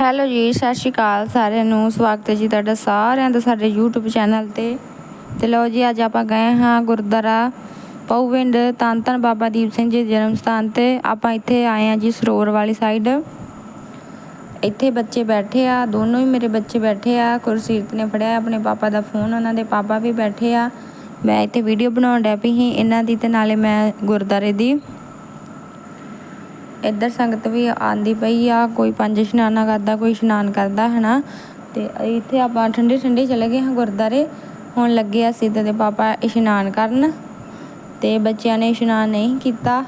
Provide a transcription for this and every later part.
Hello ਜੀ, ਸਤਿ ਸ਼੍ਰੀ ਅਕਾਲ ਸਾਰਿਆਂ ਨੂੰ। ਸਵਾਗਤ ਹੈ ਜੀ ਤੁਹਾਡਾ ਸਾਰਿਆਂ ਦਾ ਸਾਡੇ YouTube ਚੈਨਲ ਤੇ। ਤੇ ਲਓ ਜੀ, ਅੱਜ ਆਪਾਂ ਗਏ ਹਾਂ ਗੁਰਦੁਆਰਾ ਪਉਵਿੰਡ ਧੰਨ ਧੰਨ ਬਾਬਾ ਦੀਪ ਸਿੰਘ ਜੀ ਦੇ ਜਨਮ ਸਥਾਨ ਤੇ। ਆਪਾਂ ਇੱਥੇ ਆਏ ਹਾਂ ਜੀ ਸਰੋਵਰ ਵਾਲੀ ਸਾਈਡ ਇੱਥੇ ਬੱਚੇ ਬੈਠੇ ਆ, ਦੋਨੋਂ ਹੀ ਮੇਰੇ ਬੱਚੇ ਬੈਠੇ ਆ। ਕੁਰਸੀਰਤ ਨੇ ਫੜਿਆ ਆਪਣੇ ਪਾਪਾ ਦਾ ਫੋਨ ਉਹਨਾਂ ਦੇ ਪਾਪਾ ਵੀ ਬੈਠੇ ਆ। ਮੈਂ ਇੱਥੇ ਵੀਡੀਓ ਬਣਾਉਣ ਡੈ ਪਈ ਸੀ, ਇਹਨਾਂ ਦੀ ਤੇ ਨਾਲੇ ਮੈਂ ਗੁਰਦਾਰੇ ਦੀ। ਇੱਧਰ ਸੰਗਤ ਵੀ ਆਂਦੀ ਪਈ ਆ, ਕੋਈ ਪੰਜ ਇਸ਼ਨਾਨਾਂ ਕਰਦਾ, ਕੋਈ ਇਸ਼ਨਾਨ ਕਰਦਾ, ਹਨਾ? ਤੇ ਇੱਥੇ ਆਪਾਂ ਠੰਡੇ ਠੰਡੇ ਚਲੇ ਗਏ ਹਾਂ ਗੁਰਦਾਰੇ ਹੁਣ ਲੱਗੇ ਆ ਸਿੱਧ ਦੇ ਪਾਪਾ ਇਸ਼ਨਾਨ ਕਰਨ। ਤੇ ਬੱਚਿਆਂ ਨੇ ਇਸ਼ਨਾਨ ਨਹੀਂ ਕੀਤਾ।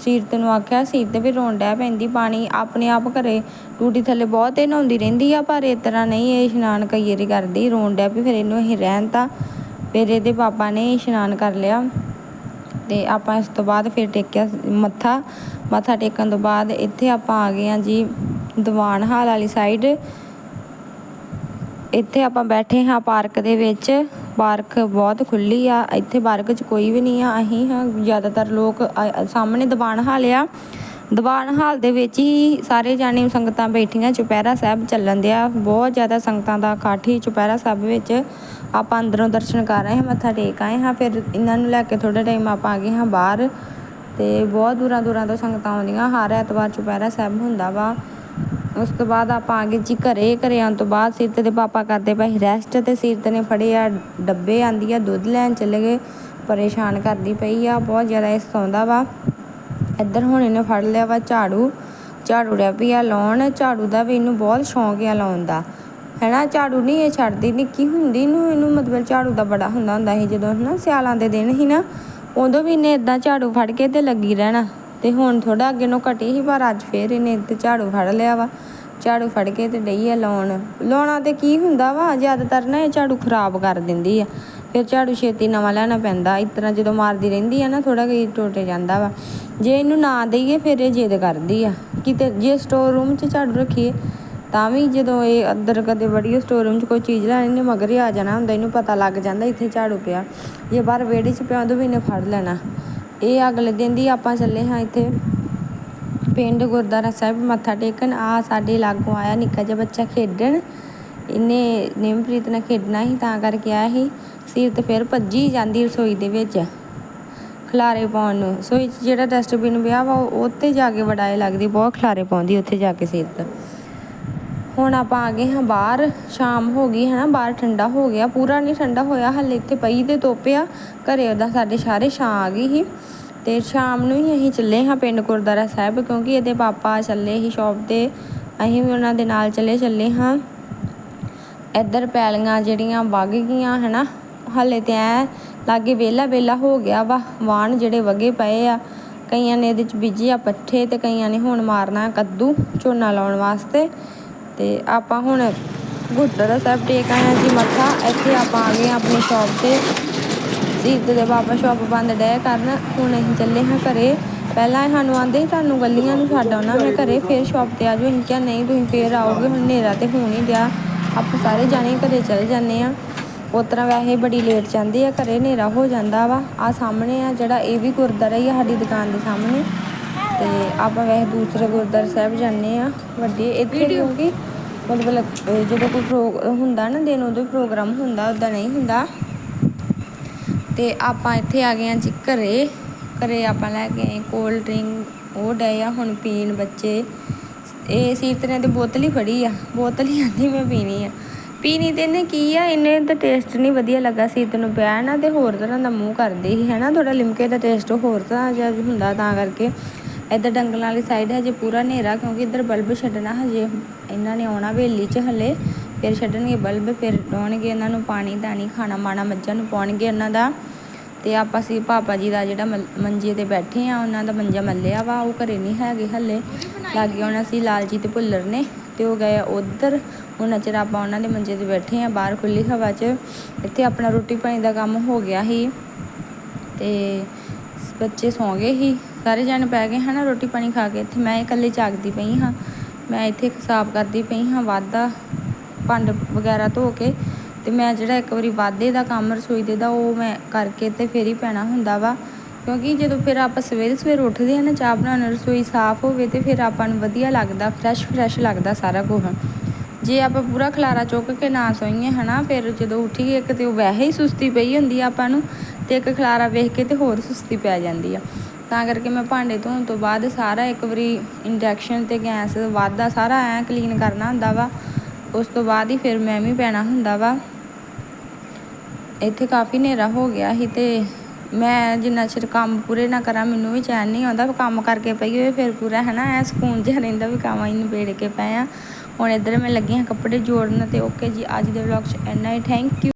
ਸੀਰਤ ਨੂੰ ਆਖਿਆ, ਸੀਰਤ ਵੀ ਰੋਣ ਡੈ ਪੈਂਦੀ, ਪਾਣੀ ਆਪਣੇ ਆਪ ਘਰੇ ਟੂਟੀ ਥੱਲੇ ਬਹੁਤ ਇਹ ਨਹਾਉਂਦੀ ਰਹਿੰਦੀ ਆ, ਪਰ ਇਸ ਤਰ੍ਹਾਂ ਨਹੀਂ ਇਹ ਇਸ਼ਨਾਨ ਕਈ ਵਾਰੀ ਕਰਦੀ, ਰੋਣ ਡੈ ਪਈ, ਫਿਰ ਇਹਨੂੰ ਅਸੀਂ ਰਹਿਣ ਤਾਂ। ਫਿਰ ਇਹਦੇ ਪਾਪਾ ਨੇ ਇਸ਼ਨਾਨ ਕਰ ਲਿਆ। ਤੇ ਆਪਾਂ ਇਸ ਤੋਂ ਬਾਅਦ ਫਿਰ ਟੇਕਿਆ ਮੱਥਾ ਮੱਥਾ ਟੇਕਣ ਤੋਂ ਬਾਅਦ ਇੱਥੇ ਆਪਾਂ ਆ ਗਏ ਆ ਜੀ ਦੀਵਾਨ ਹਾਲ ਵਾਲੀ ਸਾਈਡ ਇੱਥੇ ਆਪਾਂ ਬੈਠੇ ਹਾਂ ਪਾਰਕ ਦੇ ਵਿੱਚ। ਪਾਰਕ ਬਹੁਤ ਖੁੱਲੀ ਆ, ਇੱਥੇ ਪਾਰਕ 'ਚ ਕੋਈ ਵੀ ਨਹੀਂ ਆ, ਅਸੀਂ ਹਾਂ, ਜ਼ਿਆਦਾਤਰ ਲੋਕ ਸਾਹਮਣੇ ਦੀਵਾਨ ਹਾਲ ਆ। ਦੀਵਾਨ ਹਾਲ ਦੇ ਵਿੱਚ ਹੀ ਸਾਰੇ ਜਾਣੇ ਸੰਗਤਾਂ ਬੈਠੀਆਂ, ਚੁਪਹਿਰਾ ਸਾਹਿਬ ਚੱਲਣ ਦਿਆ। ਬਹੁਤ ਜ਼ਿਆਦਾ ਸੰਗਤਾਂ ਦਾ ਇਕੱਠ ਹੀ ਚੁਪਹਿਰਾ ਸਾਹਿਬ ਵਿੱਚ ਆਪਾਂ ਅੰਦਰੋਂ ਦਰਸ਼ਨ ਕਰ ਰਹੇ ਹਾਂ, ਮੱਥਾ ਟੇਕ ਆਏ ਹਾਂ। ਫਿਰ ਇਹਨਾਂ ਨੂੰ ਲੈ ਕੇ ਥੋੜਾ ਟਾਈਮ ਆਪਾਂ ਆ ਗਏ ਹਾਂ ਬਾਹਰ ਤੇ ਬਹੁਤ ਦੂਰਾਂ ਦੂਰਾਂ ਤੋਂ ਸੰਗਤਾਂ ਆਉਂਦੀਆਂ। ਹਰ ਐਤਵਾਰ ਚੁਪਹਿਰਾ ਸਾਹਿਬ ਹੁੰਦਾ ਵਾ। ਉਸ ਤੋਂ ਬਾਅਦ ਆਪਾਂ ਆ ਗਏ ਜੀ ਘਰੇ। ਘਰੇ ਆਉਣ ਤੋਂ ਬਾਅਦ ਸੀਰਤ ਦੇ ਪਾਪਾ ਕਰਦੇ ਪਏ ਰੈਸਟ ਤੇ ਸੀਰਤ ਨੇ ਫੜੇ ਆ ਡੱਬੇ, ਆਂਦੀ ਆ, ਦੁੱਧ ਲੈਣ ਚਲੇ ਗਏ। ਪਰੇਸ਼ਾਨ ਕਰਦੀ ਪਈ ਆ। ਬਹੁਤ ਜ਼ਿਆਦਾ ਇਸ ਸੌਂਦਾ ਵਾ। ਇੱਧਰ ਹੁਣ ਇਹਨੇ ਫੜ ਲਿਆ ਵਾ ਝਾੜੂ। ਝਾੜੂ ਡਿਆ ਪਈ ਆ ਲਾਉਣ, ਝਾੜੂ ਦਾ ਵੀ ਇਹਨੂੰ ਬਹੁਤ ਸ਼ੌਂਕ ਆ ਲਾਉਣ ਦਾ। ਹੈਨਾ, ਝਾੜੂ ਨਹੀਂ, ਇਹ ਛੱਡਦੀ ਨਿੱਕੀ ਹੁੰਦੀ ਨੂੰ ਇਹਨੂੰ ਮਤਲਬ ਝਾੜੂ ਦਾ ਬੜਾ ਹੁੰਦਾ ਹੁੰਦਾ ਸੀ ਜਦੋਂ ਹਨਾ ਸਿਆਲਾਂ ਦੇ ਦਿਨ ਸੀ ਨਾ, ਉਦੋਂ ਵੀ ਇਹਨੇ ਇਦਾਂ ਝਾੜੂ ਫੜ ਕੇ ਤੇ ਲੱਗੀ ਰਹਿਣਾ। ਤੇ ਹੁਣ ਥੋੜਾ ਅੱਗੇ ਨੂੰ ਘਟੀ ਸੀ, ਪਰ ਅੱਜ ਫੇਰ ਇਹਨੇ ਤੇ ਝਾੜੂ ਫੜ ਲਿਆ ਵਾ। ਝਾੜੂ ਫੜ ਕੇ ਤੇ ਡਈ ਆ ਲਾਉਣ। ਲਾਉਣਾ ਤੇ ਕੀ ਹੁੰਦਾ ਵਾ, ਜ਼ਿਆਦਾਤਰ ਨਾ ਇਹ ਝਾੜੂ ਖਰਾਬ ਕਰ ਦਿੰਦੀ ਆ। ਫਿਰ ਝਾੜੂ ਛੇਤੀ ਨਵਾਂ ਲੈਣਾ ਪੈਂਦਾ। ਇਸ ਤਰ੍ਹਾਂ ਜਦੋਂ ਮਾਰਦੀ ਰਹਿੰਦੀ ਆ ਨਾ ਥੋੜਾ ਕਈ ਟੁੱਟ ਜਾਂਦਾ ਵਾ। ਜੇ ਇਹਨੂੰ ਨਾ ਦਈਏ, ਫਿਰ ਇਹ ਜਿੱਦ ਕਰਦੀ ਆ। ਕਿਤੇ ਜੇ ਸਟੋਰ ਰੂਮ 'ਚ ਝਾੜੂ ਰੱਖੀਏ, ਤਾਂ ਵੀ ਜਦੋਂ ਇਹ ਅੰਦਰ ਕਦੇ ਵੜੀਏ ਸਟੋਰ ਰੂਮ 'ਚ ਕੋਈ ਚੀਜ਼ ਲੈਣੀ ਨੇ ਮਗਰ ਹੀ ਆ ਜਾਣਾ ਹੁੰਦਾ, ਇਹਨੂੰ ਪਤਾ ਲੱਗ ਜਾਂਦਾ ਇੱਥੇ ਝਾੜੂ ਪਿਆ। ਜੇ ਬਾਹਰ ਵਿਹੜੇ 'ਚ ਪਿਆ ਉਦੋਂ ਵੀ ਇਹਨੇ ਫੜ ਲੈਣਾ। ਇਹ ਅਗਲੇ ਦਿਨ ਦੀ ਆਪਾਂ ਚੱਲੇ ਹਾਂ ਇੱਥੇ ਪਿੰਡ ਗੁਰਦੁਆਰਾ ਸਾਹਿਬ, ਮੱਥਾ ਟੇਕਣ। ਆ ਸਾਡੇ ਲਾਗੋਂ ਆਇਆ ਨਿੱਕਾ ਜਿਹਾ ਬੱਚਾ ਖੇਡਣ। ਇਹਨੇ ਨਿਮਪ੍ਰੀਤ ਨਾਲ ਖੇਡਣਾ ਸੀ ਤਾਂ ਕਰਕੇ ਆਇਆ ਸੀ। ਸਿਰ ਸੀਰਤ ਫਿਰ ਭੱਜੀ ਜਾਂਦੀ ਰਸੋਈ ਦੇ ਵਿੱਚ। ਖਲਾਰੇ ਪਾਉਣ ਨੂੰ। ਰਸੋਈ 'ਚ ਜਿਹੜਾ ਡਸਟਬਿਨ ਪਿਆ ਵਾ, ਉਹ ਉੱਤੇ ਜਾ ਕੇ ਵਡਾਏ ਲੱਗਦੀ। ਬਹੁਤ ਖਲਾਰੇ ਪਾਉਂਦੀ ਉੱਥੇ ਜਾ ਕੇ ਸਿਰ 'ਤੇ। ਹੁਣ ਆਪਾਂ ਆ ਗਏ ਹਾਂ ਬਾਹਰ। ਸ਼ਾਮ ਹੋ ਗਈ ਹੈ ਨਾ, ਬਾਹਰ ਠੰਡਾ ਹੋ ਗਿਆ। ਪੂਰਾ ਨਹੀਂ ਠੰਡਾ ਹੋਇਆ, ਹਲੇ ਇੱਥੇ ਪਈ ਤੇ ਤੋਪਿਆ ਘਰੇ ਉਹਦਾ ਸਾਡੇ ਸਾਰੇ ਛਾਂ ਆ ਗਈ ਸੀ। ਤੇ ਸ਼ਾਮ ਨੂੰ ਹੀ ਅਸੀਂ ਚੱਲੇ ਹਾਂ ਪਿੰਡ ਗੁਰਦੁਆਰਾ ਸਾਹਿਬ, ਕਿਉਂਕਿ ਇਹਦੇ ਪਾਪਾ ਚੱਲੇ ਸੀ ਸ਼ੌਪ ਤੇ। ਅਸੀਂ ਵੀ ਉਹਨਾਂ ਦੇ ਨਾਲ ਚੱਲੇ ਚੱਲੇ ਹਾਂ। ਇੱਧਰ ਪੈਲੀਆਂ ਜਿਹੜੀਆਂ ਵਗ ਗਈਆਂ ਹਨਾ, ਹਲੇ ਤੇ ਐ ਲਾਗੇ ਵੇਲਾ ਵੇਲਾ ਹੋ ਗਿਆ ਵਾ ਵਾਣ ਜਿਹੜੇ ਵਗੇ ਪਏ ਆ। ਕਈਆਂ ਨੇ ਇਹਦੇ ਚ ਬੀਜੀ ਆ ਪੱਠੇ ਤੇ ਕਈਆਂ ਨੇ ਹੁਣ ਮਾਰਨਾ ਕੱਦੂ ਝੋਨਾ ਲਾਉਣ ਵਾਸਤੇ। ਤੇ ਆਪਾਂ ਹੁਣ ਗੁਰਦੁਆਰਾ ਸਾਹਿਬ ਟੇਕ ਆਏ ਹਾਂ ਜੀ ਮੱਥਾ। ਇੱਥੇ ਆਪਾਂ ਆ ਗਏ ਹਾਂ ਆਪਣੀ ਸ਼ਾਪ ਤੇ। ਸੀਤ ਦੇ ਬਾਬਾ ਸ਼ਾਪ ਬੰਦ ਡੈ ਕਰਨ। ਹੁਣ ਅਸੀਂ ਚੱਲੇ ਹਾਂ ਘਰੇ। ਪਹਿਲਾਂ ਇਹ ਸਾਨੂੰ ਆਂਦੇ ਤੁਹਾਨੂੰ ਗੱਲੀਆਂ ਨੂੰ ਛੱਡ ਆਉਣਾ, ਮੈਂ ਘਰੇ ਫੇਰ ਸ਼ਾਪ ਤੇ ਆ ਜਾਓ। ਅਸੀਂ ਕਿਹਾ ਨਹੀਂ, ਤੁਸੀਂ ਫੇਰ ਆਓਗੇ, ਹੁਣ ਹਨੇਰਾ ਤੇ ਹੋਣ ਹੀ ਡਿਆ। ਆਪਾਂ ਸਾਰੇ ਜਾਣੇ ਘਰੇ ਚਲੇ ਜਾਂਦੇ ਆ ਉਸ ਤਰ੍ਹਾਂ ਵੈਸੇ ਬੜੀ ਲੇਟ ਜਾਂਦੀ ਆ ਘਰੇ ਹਨੇਰਾ ਹੋ ਜਾਂਦਾ ਵਾ। ਆ ਸਾਹਮਣੇ ਆ ਜਿਹੜਾ ਇਹ ਵੀ ਗੁਰਦੁਆਰਾ ਹੀ ਆ ਸਾਡੀ ਦੁਕਾਨ ਦੇ ਸਾਹਮਣੇ। ਤੇ ਆਪਾਂ ਵੈਸੇ ਦੂਸਰੇ ਗੁਰਦੁਆਰਾ ਸਾਹਿਬ ਜਾਂਦੇ ਆ ਵੱਡੇ ਇੱਥੇ ਕਿਉਂਕਿ ਮਤਲਬ ਜਦੋਂ ਕੋਈ ਪ੍ਰੋ ਹੁੰਦਾ ਨਾ ਦਿਨ ਉਦੋਂ ਪ੍ਰੋਗਰਾਮ ਹੁੰਦਾ ਉਦਾਂ ਨਹੀਂ ਹੁੰਦਾ। ਤੇ ਆਪਾਂ ਇੱਥੇ ਆ ਗਏ ਆ ਜੀ ਘਰੇ। ਘਰੇ ਆਪਾਂ ਲੈ ਕੇ ਆਏ ਕੋਲਡ ਡਰਿੰਕ ਉਹ ਡਏ ਆ ਹੁਣ ਪੀਣ ਬੱਚੇ। ਇਹ ਸੀਰਤ ਨੇ ਤੇ ਬੋਤਲ ਹੀ ਫੜੀ ਆ। ਬੋਤਲ ਹੀ ਆਂਦੀ ਮੈਂ ਪੀਣੀ ਆ। ਪੀਣੀ ਤੇ ਇਹਨੇ ਕੀ ਆ? ਇਹਨੇ ਤਾਂ ਟੇਸਟ ਨਹੀਂ ਵਧੀਆ ਲੱਗਾ ਸੀਰਤ ਨੂੰ ਪਿਆ ਨਾ ਤੇ ਹੋਰ ਤਰ੍ਹਾਂ ਦਾ ਮੂੰਹ ਕਰਦੀ ਸੀ ਹੈਨਾ ਥੋੜਾ ਲਿਮਕੇ ਦਾ ਟੇਸਟ ਹੋਰ ਤਰ੍ਹਾਂ ਜਿਹਾ ਹੁੰਦਾ ਤਾਂ ਕਰਕੇ। ਇੱਧਰ ਡੰਗਲਾਂ ਵਾਲੀ ਸਾਈਡ ਹਜੇ ਪੂਰਾ ਹਨੇਰਾ ਕਿਉਂਕਿ ਇੱਧਰ ਬਲਬ ਛੱਡਣਾ ਹਜੇ ਇਹਨਾਂ ਨੇ ਆਉਣਾ ਵੇਲੀ 'ਚ ਹਲੇ, ਫਿਰ ਛੱਡਣਗੇ ਬਲਬ, ਫਿਰ ਡਾਉਣਗੇ ਇਹਨਾਂ ਨੂੰ ਪਾਣੀ ਦਾਣੀ ਖਾਣਾ ਮਾਣਾ ਮੱਝਾਂ ਨੂੰ ਪਾਉਣਗੇ ਇਹਨਾਂ ਦਾ। ਤੇ ਆਪਾਂ ਸੀ ਪਾਪਾ ਜੀ ਦਾ ਜਿਹੜਾ ਮਲ- ਮੰਜੇ ਤੇ ਬੈਠੇ ਆ, ਉਹਨਾਂ ਦਾ ਮੰਜਾ ਮੱਲਿਆ ਵਾ, ਉਹ ਘਰੇ ਨਹੀਂ ਹੈਗੇ ਹੱਲੇ। ਲਾਗੇ ਉਹਨਾਂ ਸੀ ਲਾਲਜੀ ਤੇ ਭੁੱਲਰ ਨੇ, ਤੇ ਉਹ ਗਏ ਉਧਰ। ਉਹਨਾਂ ਚਿਰ ਆਪਾਂ ਉਹਨਾਂ ਦੇ ਮੰਜੇ ਤੇ ਬੈਠੇ ਆ, ਬਾਹਰ ਖੁੱਲੀ ਹਵਾ 'ਚ। ਇੱਥੇ ਆਪਣਾ ਰੋਟੀ ਪਾਣੀ ਦਾ ਕੰਮ ਹੋ ਗਿਆ ਸੀ। ਤੇ ਬੱਚੇ ਸੌਂ ਗਏ ਸੀ। ਸਾਰੇ ਜਣੇ ਪੈ ਗਏ ਹਨਾ ਰੋਟੀ ਪਾਣੀ ਖਾ ਕੇ। ਇੱਥੇ ਮੈਂ ਇਕੱਲੇ ਜਾਗਦੀ ਪਈ ਹਾਂ। ਮੈਂ ਇੱਥੇ ਸਾਫ਼ ਕਰਦੀ ਪਈ ਹਾਂ, ਵਾਧਾ ਭੰਡ ਵਗੈਰਾ ਧੋ ਕੇ। ਤੇ ਮੈਂ ਜਿਹੜਾ ਇੱਕ ਵਾਰੀ ਵਾਧੇ ਦਾ ਕੰਮ ਰਸੋਈ ਦੇ ਦਾ, ਉਹ ਮੈਂ ਕਰਕੇ ਤੇ ਫੇਰ ਹੀ ਪੈਣਾ ਹੁੰਦਾ ਵਾ। ਕਿਉਂਕਿ ਜਦੋਂ ਫਿਰ ਆਪਾਂ ਸਵੇਰੇ ਸਵੇਰੇ ਉੱਠਦੇ ਹਾਂ ਨਾ, ਚਾਹ ਬਣਾਉਣ ਰਸੋਈ ਸਾਫ਼ ਹੋਵੇ ਤੇ ਫਿਰ ਆਪਾਂ ਨੂੰ ਵਧੀਆ ਲੱਗਦਾ ਫਰੈਸ਼ ਫਰੈਸ਼ ਲੱਗਦਾ ਸਾਰਾ ਕੁਝ ਜੇ ਆਪਾਂ ਪੂਰਾ ਖਲਾਰਾ ਚੁੱਕ ਕੇ ਨਾ ਸੋਈਏ ਹਨਾ, ਫਿਰ ਜਦੋਂ ਉੱਠੀਏ ਇੱਕ ਤੇ ਉਹ ਵੈਸੇ ਹੀ ਸੁਸਤੀ ਪਈ ਹੁੰਦੀ ਆ ਆਪਾਂ ਨੂੰ ਤੇ ਇੱਕ ਖਲਾਰਾ ਵੇਖ ਕੇ ਤੇ ਹੋਰ ਸੁਸਤੀ ਪੈ ਜਾਂਦੀ ਆ। ਤਾਂ ਕਰਕੇ ਮੈਂ ਭਾਂਡੇ ਧੋਣ ਤੋਂ ਬਾਅਦ ਸਾਰਾ ਇੱਕ ਵਾਰੀ ਇੰਡਕਸ਼ਨ ਤੇ ਗੈਸ ਵਾਧਾ ਸਾਰਾ ਐ ਕਲੀਨ ਕਰਨਾ ਹੁੰਦਾ ਵਾ। ਉਸ ਤੋਂ ਬਾਅਦ ਹੀ ਫਿਰ ਮੈਂ ਵੀ ਪੈਣਾ ਹੁੰਦਾ ਵਾ। ਇੱਥੇ ਕਾਫੀ ਹਨੇਰਾ ਹੋ ਗਿਆ ਸੀ ਤੇ ਮੈਂ ਜਿੰਨਾ ਚਿਰ ਕੰਮ ਪੂਰੇ ਨਾ ਕਰਾਂ, ਮੈਨੂੰ ਵੀ ਚੈਨ ਨਹੀਂ ਆਉਂਦਾ। ਕੰਮ ਕਰਕੇ ਪਈ ਹੋਏ ਫਿਰ ਪੂਰਾ ਹੈ ਨਾ, ਐ ਸਕੂਨ ਜਿਹਾ ਰਹਿੰਦਾ ਵੀ ਕੰਮ ਹੀ ਨਿਬੇੜ ਕੇ ਪਏ ਆ। ਹੁਣ ਇੱਧਰ ਮੈਂ ਲੱਗੀ ਹਾਂ ਕੱਪੜੇ ਜੋੜਨ ਤੇ। ਓਕੇ ਜੀ, ਅੱਜ ਦੇ ਵਲੌਗ 'ਚ ਇੰਨਾ ਹੀ। Thank you